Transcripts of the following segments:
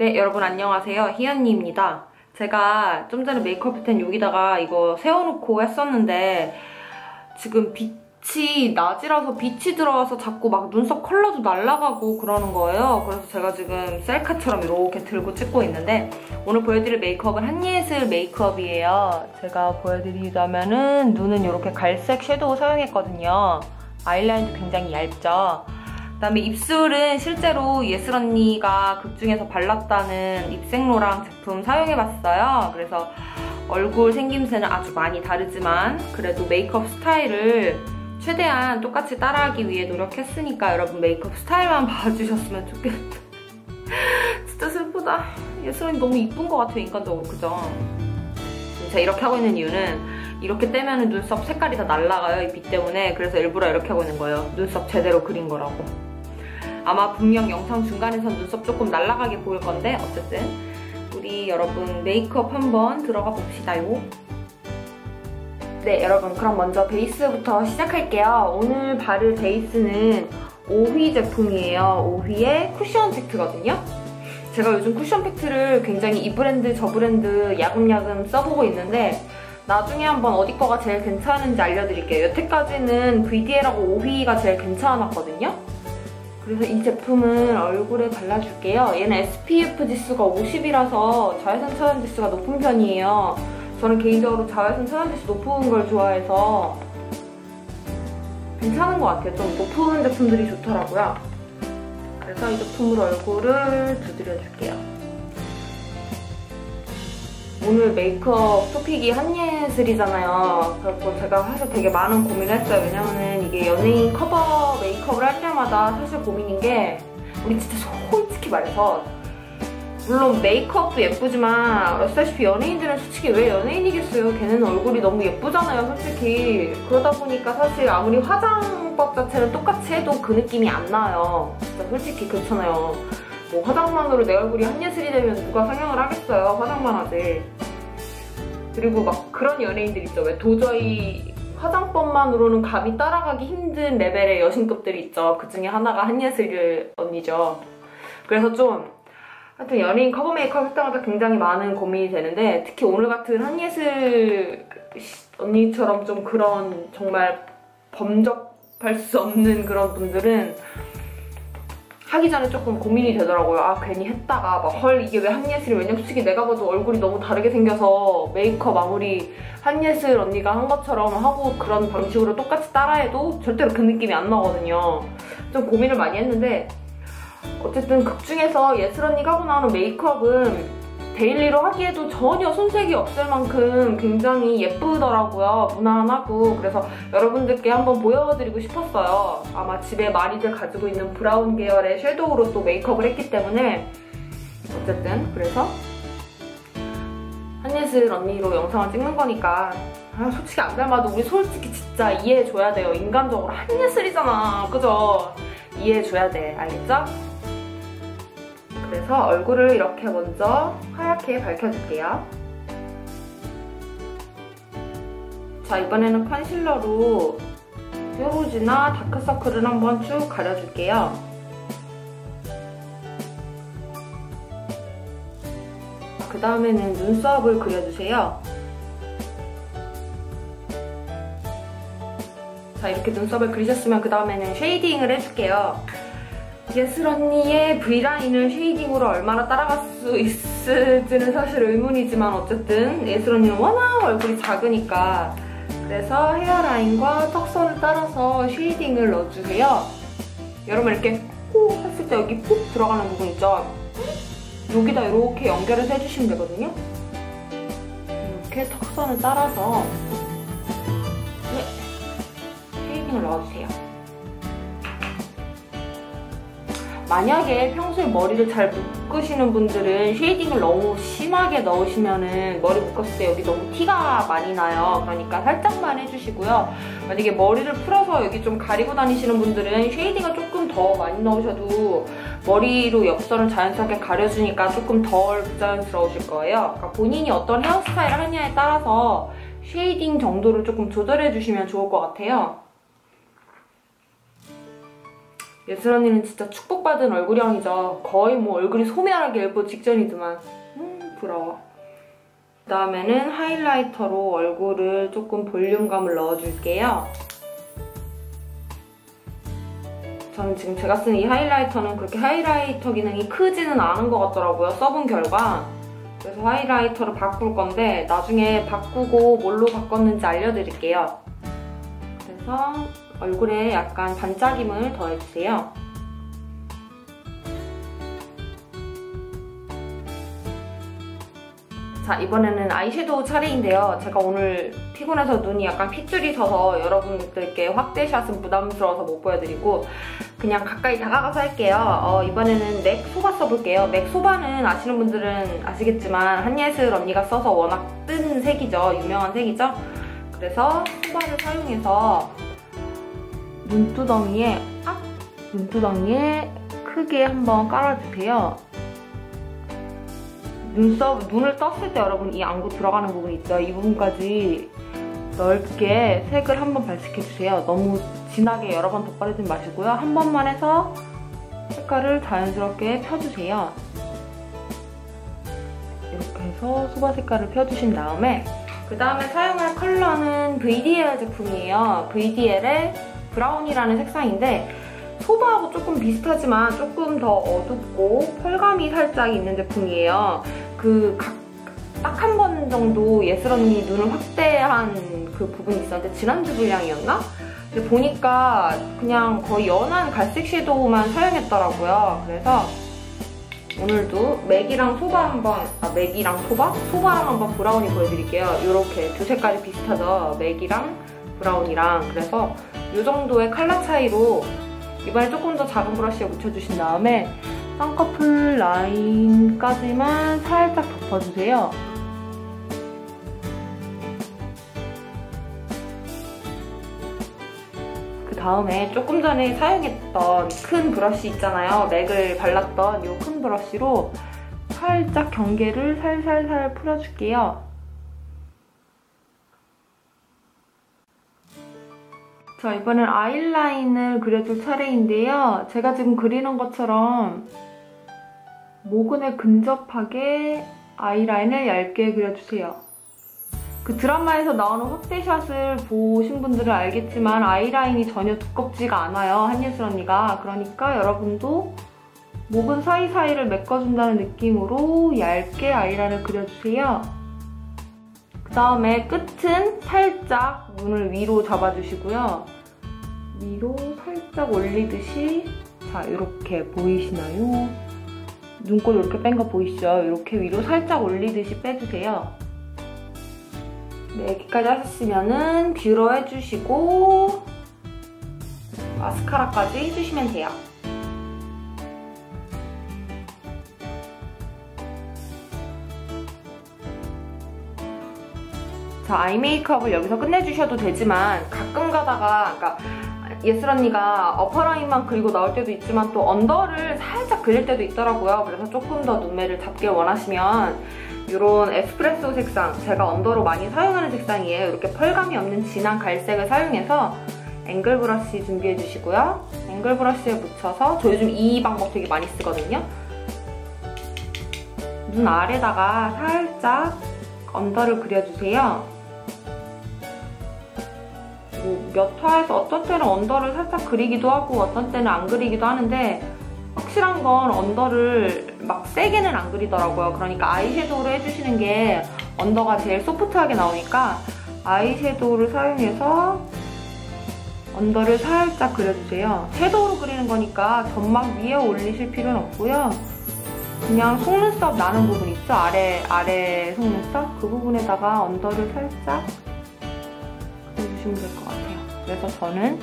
네, 여러분 안녕하세요. 희연이입니다. 제가 좀 전에 메이크업 템 여기다가 이거 세워놓고 했었는데 지금 빛이 낮이라서 빛이 들어와서 자꾸 막 눈썹 컬러도 날아가고 그러는 거예요. 그래서 제가 지금 셀카처럼 이렇게 들고 찍고 있는데 오늘 보여드릴 메이크업은 한예슬 메이크업이에요. 제가 보여드리자면은 눈은 이렇게 갈색 섀도우 사용했거든요. 아이라인도 굉장히 얇죠. 그다음에 입술은 실제로 예슬 언니가 극중에서 발랐다는 입생로랑 제품 사용해봤어요. 그래서 얼굴 생김새는 아주 많이 다르지만 그래도 메이크업 스타일을 최대한 똑같이 따라하기 위해 노력했으니까 여러분 메이크업 스타일만 봐주셨으면 좋겠다. 진짜 슬프다. 예슬 언니 너무 이쁜 것 같아요, 인간적으로. 그죠? 제가 이렇게 하고 있는 이유는 이렇게 떼면 눈썹 색깔이 다 날라가요, 이 빛 때문에. 그래서 일부러 이렇게 하고 있는 거예요. 눈썹 제대로 그린 거라고. 아마 분명 영상 중간에선 눈썹 조금 날아가게 보일 건데 어쨌든 우리 여러분 메이크업 한번 들어가 봅시다요. 네 여러분 그럼 먼저 베이스부터 시작할게요. 오늘 바를 베이스는 오휘 제품이에요. 오휘의 쿠션 팩트거든요. 제가 요즘 쿠션 팩트를 굉장히 이 브랜드 저 브랜드 야금야금 써보고 있는데 나중에 한번 어디 거가 제일 괜찮은지 알려드릴게요. 여태까지는 VDL하고 오휘가 제일 괜찮았거든요. 그래서 이 제품을 얼굴에 발라줄게요. 얘는 SPF 지수가 50이라서 자외선 차단 지수가 높은 편이에요. 저는 개인적으로 자외선 차단 지수 높은 걸 좋아해서 괜찮은 것 같아요. 좀 높은 제품들이 좋더라고요. 그래서 이 제품으로 얼굴을 두드려줄게요. 오늘 메이크업 토픽이 한예슬이잖아요. 그래서 제가 사실 되게 많은 고민을 했어요. 왜냐면은 이게 연예인 커버 메이크업을 할 때마다 사실 고민인 게 우리 진짜 솔직히 말해서 물론 메이크업도 예쁘지만 아시다시피 연예인들은 솔직히 왜 연예인이겠어요. 걔는 얼굴이 너무 예쁘잖아요, 솔직히. 그러다 보니까 사실 아무리 화장법 자체를 똑같이 해도 그 느낌이 안 나요. 진짜 솔직히 그렇잖아요. 뭐 화장만으로 내 얼굴이 한예슬이 되면 누가 상영을 하겠어요. 화장만 하지. 그리고 막 그런 연예인들 있죠. 왜 도저히 화장법만으로는 감히 따라가기 힘든 레벨의 여신급들이 있죠. 그 중에 하나가 한예슬 언니죠. 그래서 좀 하여튼 연예인 커버 메이크업 할 때마다 굉장히 많은 고민이 되는데 특히 오늘 같은 한예슬 언니처럼 좀 그런 정말 범접할 수 없는 그런 분들은 하기 전에 조금 고민이 되더라고요. 아 괜히 했다가 막 헐 이게 왜 한예슬이 왜냐면 솔직히 내가 봐도 얼굴이 너무 다르게 생겨서 메이크업 아무리 한예슬 언니가 한 것처럼 하고 그런 방식으로 똑같이 따라해도 절대로 그 느낌이 안 나거든요. 좀 고민을 많이 했는데 어쨌든 극 중에서 예슬 언니가 하고 나오는 메이크업은 데일리로 하기에도 전혀 손색이 없을 만큼 굉장히 예쁘더라고요. 무난하고 그래서 여러분들께 한번 보여드리고 싶었어요. 아마 집에 많이들 가지고 있는 브라운 계열의 섀도우로 또 메이크업을 했기 때문에 어쨌든 그래서 한예슬 언니로 영상을 찍는 거니까 아, 솔직히 안 닮아도 우리 솔직히 진짜 이해해줘야 돼요. 인간적으로 한예슬이잖아. 그죠? 이해해줘야 돼. 알겠죠? 그래서 얼굴을 이렇게 먼저 하얗게 밝혀줄게요. 자, 이번에는 컨실러로 뾰루지나 다크서클을 한번 쭉 가려줄게요. 그 다음에는 눈썹을 그려주세요. 자, 이렇게 눈썹을 그리셨으면 그 다음에는 쉐이딩을 해줄게요. 예슬 언니의 V라인을 쉐이딩으로 얼마나 따라갈 수 있을지는 사실 의문이지만 어쨌든 예슬 언니는 워낙 얼굴이 작으니까 그래서 헤어라인과 턱선을 따라서 쉐이딩을 넣어주세요. 여러분 이렇게 호 했을 때 여기 푹 들어가는 부분 있죠? 여기다 이렇게 연결해서 해주시면 되거든요. 이렇게 턱선을 따라서 네. 쉐이딩을 넣어주세요. 만약에 평소에 머리를 잘 묶으시는 분들은 쉐이딩을 너무 심하게 넣으시면은 머리 묶었을 때 여기 너무 티가 많이 나요. 그러니까 살짝만 해주시고요. 만약에 머리를 풀어서 여기 좀 가리고 다니시는 분들은 쉐이딩을 조금 더 많이 넣으셔도 머리로 옆선을 자연스럽게 가려주니까 조금 덜 부자연스러우실 거예요. 그러니까 본인이 어떤 헤어스타일을 하냐에 따라서 쉐이딩 정도를 조금 조절해 주시면 좋을 것 같아요. 예슬 언니는 진짜 축복받은 얼굴형이죠. 거의 뭐 얼굴이 소멸하기 일보 직전이지만 음 부러워. 그 다음에는 하이라이터로 얼굴을 조금 볼륨감을 넣어줄게요. 저는 지금 제가 쓰는 이 하이라이터는 그렇게 하이라이터 기능이 크지는 않은 것 같더라고요. 써본 결과. 그래서 하이라이터를 바꿀 건데 나중에 바꾸고 뭘로 바꿨는지 알려드릴게요. 그래서 얼굴에 약간 반짝임을 더해주세요. 자 이번에는 아이섀도우 차례인데요. 제가 오늘 피곤해서 눈이 약간 핏줄이 서서 여러분들께 확대샷은 부담스러워서 못 보여드리고 그냥 가까이 다가가서 할게요. 어, 이번에는 맥 소바 써볼게요. 맥 소바는 아시는 분들은 아시겠지만 한예슬 언니가 써서 워낙 뜬 색이죠. 유명한 색이죠. 그래서 소바를 사용해서 눈두덩이에 아! 눈두덩이에 크게 한번 깔아주세요. 눈썹, 눈을 떴을 때 여러분 이 안구 들어가는 부분 있죠? 이 부분까지 넓게 색을 한번 발색해주세요. 너무 진하게 여러 번 덧바르지 마시고요. 한 번만 해서 색깔을 자연스럽게 펴주세요. 이렇게 해서 소바 색깔을 펴주신 다음에 그 다음에 사용할 컬러는 VDL 제품이에요. VDL의 브라운이라는 색상인데 소바하고 조금 비슷하지만 조금 더 어둡고 펄감이 살짝 있는 제품이에요. 그 딱 한 번 정도 예슬 언니 눈을 확대한 그 부분이 있었는데 지난주 분량이었나? 근데 보니까 그냥 거의 연한 갈색 섀도우만 사용했더라고요. 그래서 오늘도 맥이랑 소바 한번, 아 맥이랑 소바? 소바랑 한번 브라운이 보여드릴게요. 이렇게 두 색깔이 비슷하죠? 맥이랑 브라운이랑. 그래서 이 정도의 컬러 차이로 이번에 조금 더 작은 브러쉬에 묻혀주신 다음에 쌍꺼풀 라인까지만 살짝 덮어주세요. 그 다음에 조금 전에 사용했던 큰 브러쉬 있잖아요. 맥을 발랐던 이 큰 브러쉬로 살짝 경계를 살살살 풀어줄게요. 자, 이번엔 아이라인을 그려줄 차례인데요. 제가 지금 그리는 것처럼 모근에 근접하게 아이라인을 얇게 그려주세요. 그 드라마에서 나오는 확대샷을 보신 분들은 알겠지만 아이라인이 전혀 두껍지가 않아요, 한예슬 언니가. 그러니까 여러분도 모근 사이사이를 메꿔준다는 느낌으로 얇게 아이라인을 그려주세요. 그 다음에 끝은 살짝 눈을 위로 잡아주시고요. 위로 살짝 올리듯이 자 이렇게 보이시나요? 눈꼬리 이렇게 뺀 거 보이시죠? 이렇게 위로 살짝 올리듯이 빼주세요. 네, 여기까지 하셨으면 뷰러 해주시고 마스카라까지 해주시면 돼요. 자, 아이 메이크업을 여기서 끝내주셔도 되지만 가끔 가다가 그러니까 예슬 언니가 어퍼라인만 그리고 나올 때도 있지만 또 언더를 살짝 그릴 때도 있더라고요. 그래서 조금 더 눈매를 잡길 원하시면 이런 에스프레소 색상 제가 언더로 많이 사용하는 색상이에요. 이렇게 펄감이 없는 진한 갈색을 사용해서 앵글 브러쉬 준비해 주시고요. 앵글 브러쉬에 묻혀서 저 요즘 이 방법 되게 많이 쓰거든요. 눈 아래다가 살짝 언더를 그려주세요. 몇 화에서 어떤 때는 언더를 살짝 그리기도 하고 어떤 때는 안 그리기도 하는데 확실한 건 언더를 막 세게는 안 그리더라고요. 그러니까 아이섀도우를 해주시는 게 언더가 제일 소프트하게 나오니까 아이섀도우를 사용해서 언더를 살짝 그려주세요. 섀도우로 그리는 거니까 점막 위에 올리실 필요는 없고요. 그냥 속눈썹 나는 부분 있죠? 아래, 아래 속눈썹? 그 부분에다가 언더를 살짝 그려주시면 될 것 같아요. 그래서 저는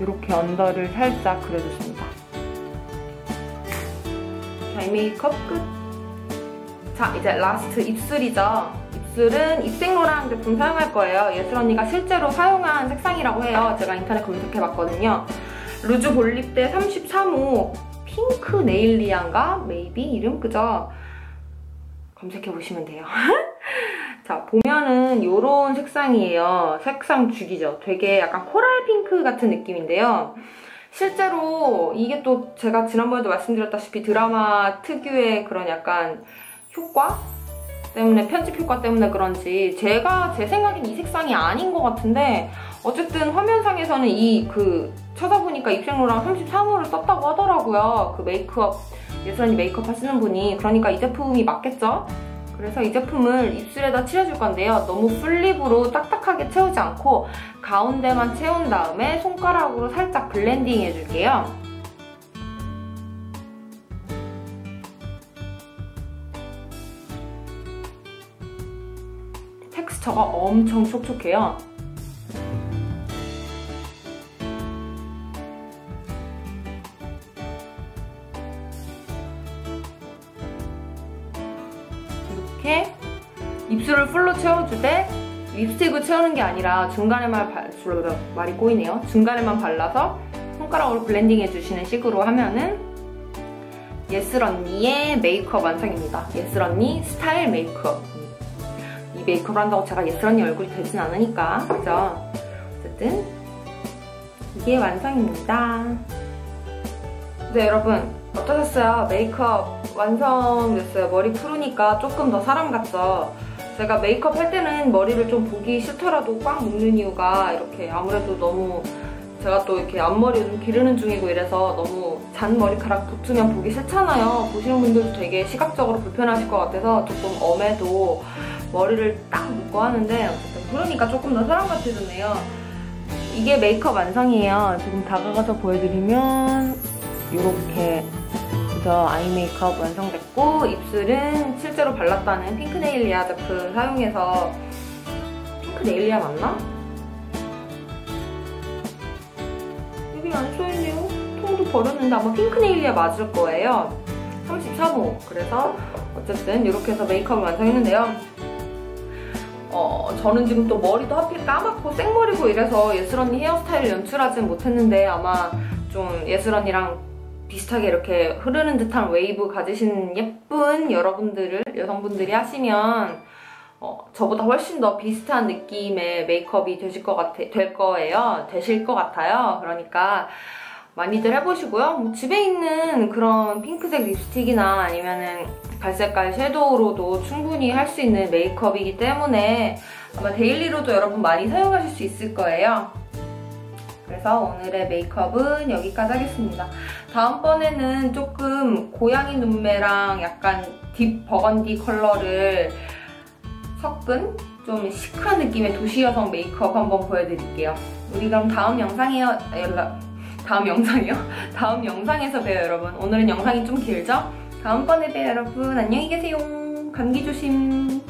이렇게 언더를 살짝 그려줬습니다. 자, 이 메이크업 끝! 자, 이제 라스트 입술이죠. 입술은 입생로라는 제품 사용할 거예요. 예슬 언니가 실제로 사용한 색상이라고 해요. 제가 인터넷 검색해봤거든요. 루즈 볼립대 33호 핑크 네일리안가? 메이비 이름 그죠? 검색해보시면 돼요. 자, 보면은 이런 색상이에요. 색상 죽이죠. 되게 약간 코랄 핑크 같은 느낌인데요. 실제로 이게 또 제가 지난번에도 말씀드렸다시피 드라마 특유의 그런 약간 효과 때문에 편집 효과 때문에 그런지 제가 제 생각엔 이 색상이 아닌 것 같은데 어쨌든 화면상에서는 이 그 찾아보니까 입생로랑 33호를 썼다고 하더라고요. 그 메이크업 예선이 메이크업 하시는 분이 그러니까 이 제품이 맞겠죠? 그래서 이 제품을 입술에다 칠해줄 건데요. 너무 풀립으로 딱딱하게 채우지 않고 가운데만 채운 다음에 손가락으로 살짝 블렌딩 해줄게요. 텍스처가 엄청 촉촉해요. 이렇게 입술을 풀로 채워주되 립스틱을 채우는 게 아니라 중간에만 발, 말이 꼬이네요. 중간에만 발라서 손가락으로 블렌딩 해주시는 식으로 하면은 예슬 언니의 메이크업 완성입니다. 예슬 언니 스타일 메이크업. 이 메이크업을 한다고 제가 예슬 언니 얼굴이 되진 않으니까 그죠? 어쨌든 이게 완성입니다. 네 여러분 어떠셨어요? 메이크업 완성됐어요. 머리 푸르니까 조금 더 사람 같죠? 제가 메이크업 할 때는 머리를 좀 보기 싫더라도 꽉 묶는 이유가 이렇게 아무래도 너무 제가 또 이렇게 앞머리 좀 기르는 중이고 이래서 너무 잔 머리카락 붙으면 보기 싫잖아요. 보시는 분들도 되게 시각적으로 불편하실 것 같아서 조금 엄해도 머리를 딱 묶고 하는데 어쨌든 그러니까 조금 더 사람 같아졌네요. 이게 메이크업 완성이에요. 지금 다가가서 보여드리면 이렇게 그래서 아이 메이크업 완성됐고 입술은 실제로 발랐다는 핑크 네일리아 제품 사용해서 핑크 네일리아 맞나? 여기 안 써있네요. 통도 버렸는데 아마 핑크 네일리아 맞을 거예요. 33호. 그래서 어쨌든 이렇게 해서 메이크업을 완성했는데요. 어, 저는 지금 또 머리도 하필 까맣고 생머리고 이래서 예슬 언니 헤어스타일을 연출하진 못했는데 아마 좀 예슬 언니랑 비슷하게 이렇게 흐르는 듯한 웨이브 가지신 예쁜 여러분들을 여성분들이 하시면 어, 저보다 훨씬 더 비슷한 느낌의 메이크업이 되실 것 같아, 될 거예요. 되실 것 같아요. 그러니까 많이들 해보시고요. 뭐 집에 있는 그런 핑크색 립스틱이나 아니면은 갈색깔 섀도우로도 충분히 할 수 있는 메이크업이기 때문에 아마 데일리로도 여러분 많이 사용하실 수 있을 거예요. 그래서 오늘의 메이크업은 여기까지 하겠습니다. 다음번에는 조금 고양이 눈매랑 약간 딥 버건디 컬러를 섞은 좀 시크한 느낌의 도시 여성 메이크업 한번 보여드릴게요. 우리 그럼 다음 영상이요. 연락 다음 영상이요? 다음 영상에서 봬요 여러분. 오늘은 영상이 좀 길죠? 다음번에 봬요 여러분. 안녕히 계세요. 감기 조심.